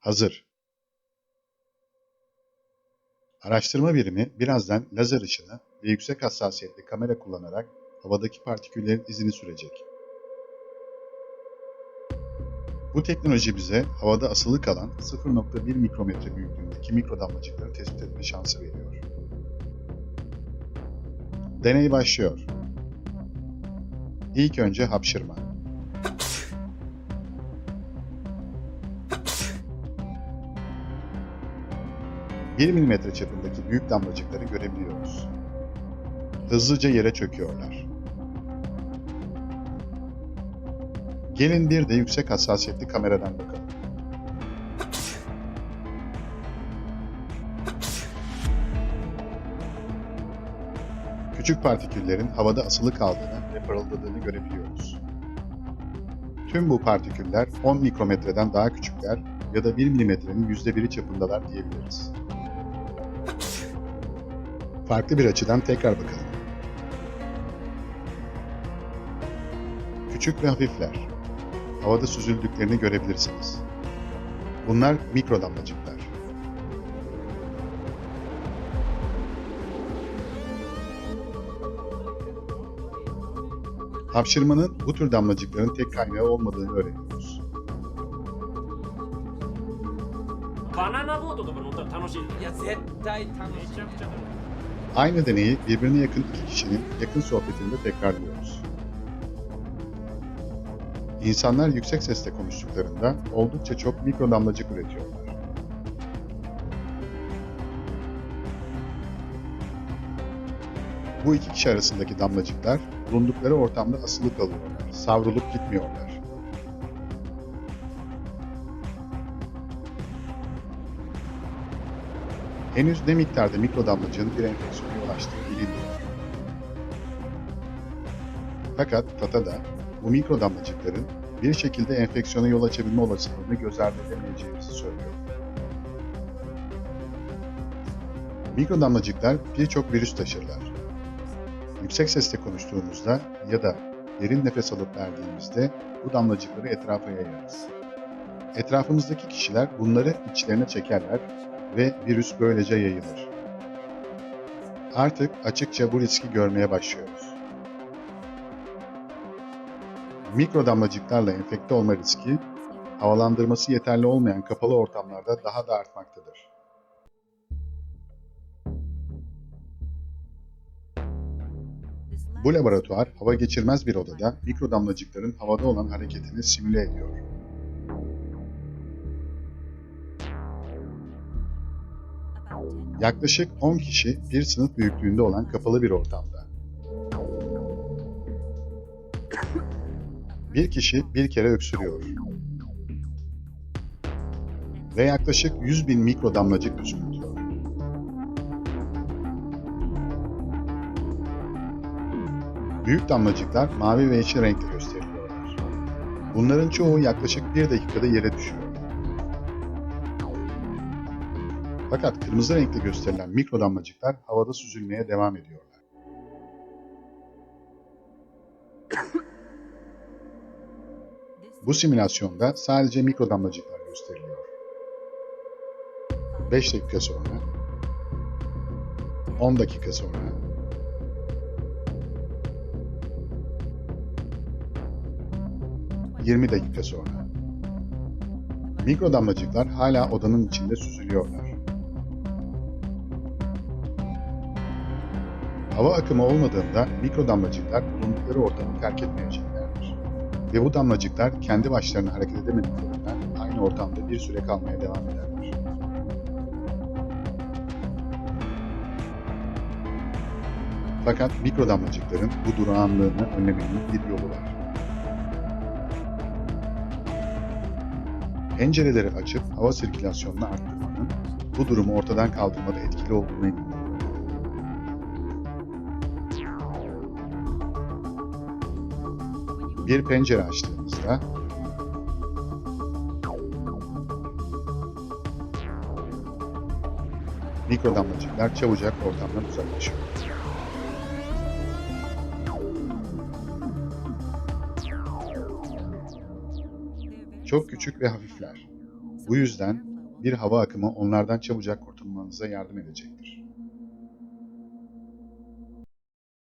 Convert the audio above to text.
Hazır. Araştırma birimi birazdan lazer ışını ve yüksek hassasiyetli kamera kullanarak havadaki partiküllerin izini sürecek. Bu teknoloji bize havada asılı kalan 0.1 mikrometre büyüklüğündeki mikrodamlacıkları tespit etme şansı veriyor. Deney başlıyor. İlk önce hapşırma. Bir milimetre çapındaki büyük damlacıkları görebiliyoruz. Hızlıca yere çöküyorlar. Gelin bir de yüksek hassasiyetli kameradan bakalım. Küçük partiküllerin havada asılı kaldığını ve parıldadığını görebiliyoruz. Tüm bu partiküller 10 mikrometreden daha küçükler ya da 1 milimetrenin %1'i çapındalar diyebiliriz Farklı bir açıdan tekrar bakalım. Küçük ve hafifler. Havada süzüldüklerini görebilirsiniz. Bunlar mikrodamlacıklar. Hapşırmanın bu tür damlacıkların tek kaynağı olmadığını öğreniyoruz. バナナボートとか乗ったら楽しいいや絶対楽めしいちゃくちゃ楽しい Aynı deneyi birbirine yakın iki kişinin yakın sohbetinde tekrarlıyoruz. İnsanlar yüksek sesle konuştuklarında oldukça çok mikro damlacık üretiyorlar. Bu iki kişi arasındaki damlacıklar bulundukları ortamda asılı kalıyorlar, savrulup gitmiyorlar. Henüz ne miktarda mikro damlacığın bir enfeksiyona yol açtığı bilinmiyor. Fakat Tata da bu mikro damlacıkların bir şekilde enfeksiyona yol açabilme olasılığını göz ardı edemeyeceğimizi söylüyor. Mikro damlacıklar birçok virüs taşırlar. Yüksek sesle konuştuğumuzda ya da derin nefes alıp verdiğimizde bu damlacıkları etrafa yayarız. Etrafımızdaki kişiler bunları içlerine çekerler ve virüs böylece yayılır. Artık açıkça bu riski görmeye başlıyoruz. Mikro damlacıklarla enfekte olma riski, havalandırması yeterli olmayan kapalı ortamlarda daha da artmaktadır. Bu laboratuvar hava geçirmez bir odada mikro damlacıkların havada olan hareketini simüle ediyor. Yaklaşık 10 kişi bir sınıf büyüklüğünde olan kapalı bir ortamda. Bir kişi bir kere öksürüyor. Ve yaklaşık 100 bin mikro damlacık püskürtüyor. Büyük damlacıklar mavi ve yeşil renkte gösteriliyorlar. Bunların çoğu yaklaşık bir dakikada yere düşüyor. Fakat kırmızı renkte gösterilen mikro damlacıklar havada süzülmeye devam ediyorlar. Bu simülasyonda sadece mikro damlacıklar gösteriliyor. 5 dakika sonra, 10 dakika sonra, ...20 dakika sonra. Mikro damlacıklar hala odanın içinde süzülüyorlar. Hava akımı olmadığında mikro damlacıklar bulundukları ortamı terk etmeyeceklerdir. Ve bu damlacıklar kendi başlarına hareket edemediklerinden aynı ortamda bir süre kalmaya devam ederler. Fakat mikro damlacıkların bu durağanlığını önlemenin bir yolu var. Pencereleri açıp hava sirkülasyonunu arttırmanın bu durumu ortadan kaldırmada etkili olduğuna Bir pencere açtığımızda mikro damlacıklar çabucak ortamdan uzaklaşıyor. Çok küçük ve hafifler. Bu yüzden bir hava akımı onlardan çabucak kurtulmanıza yardım edecektir.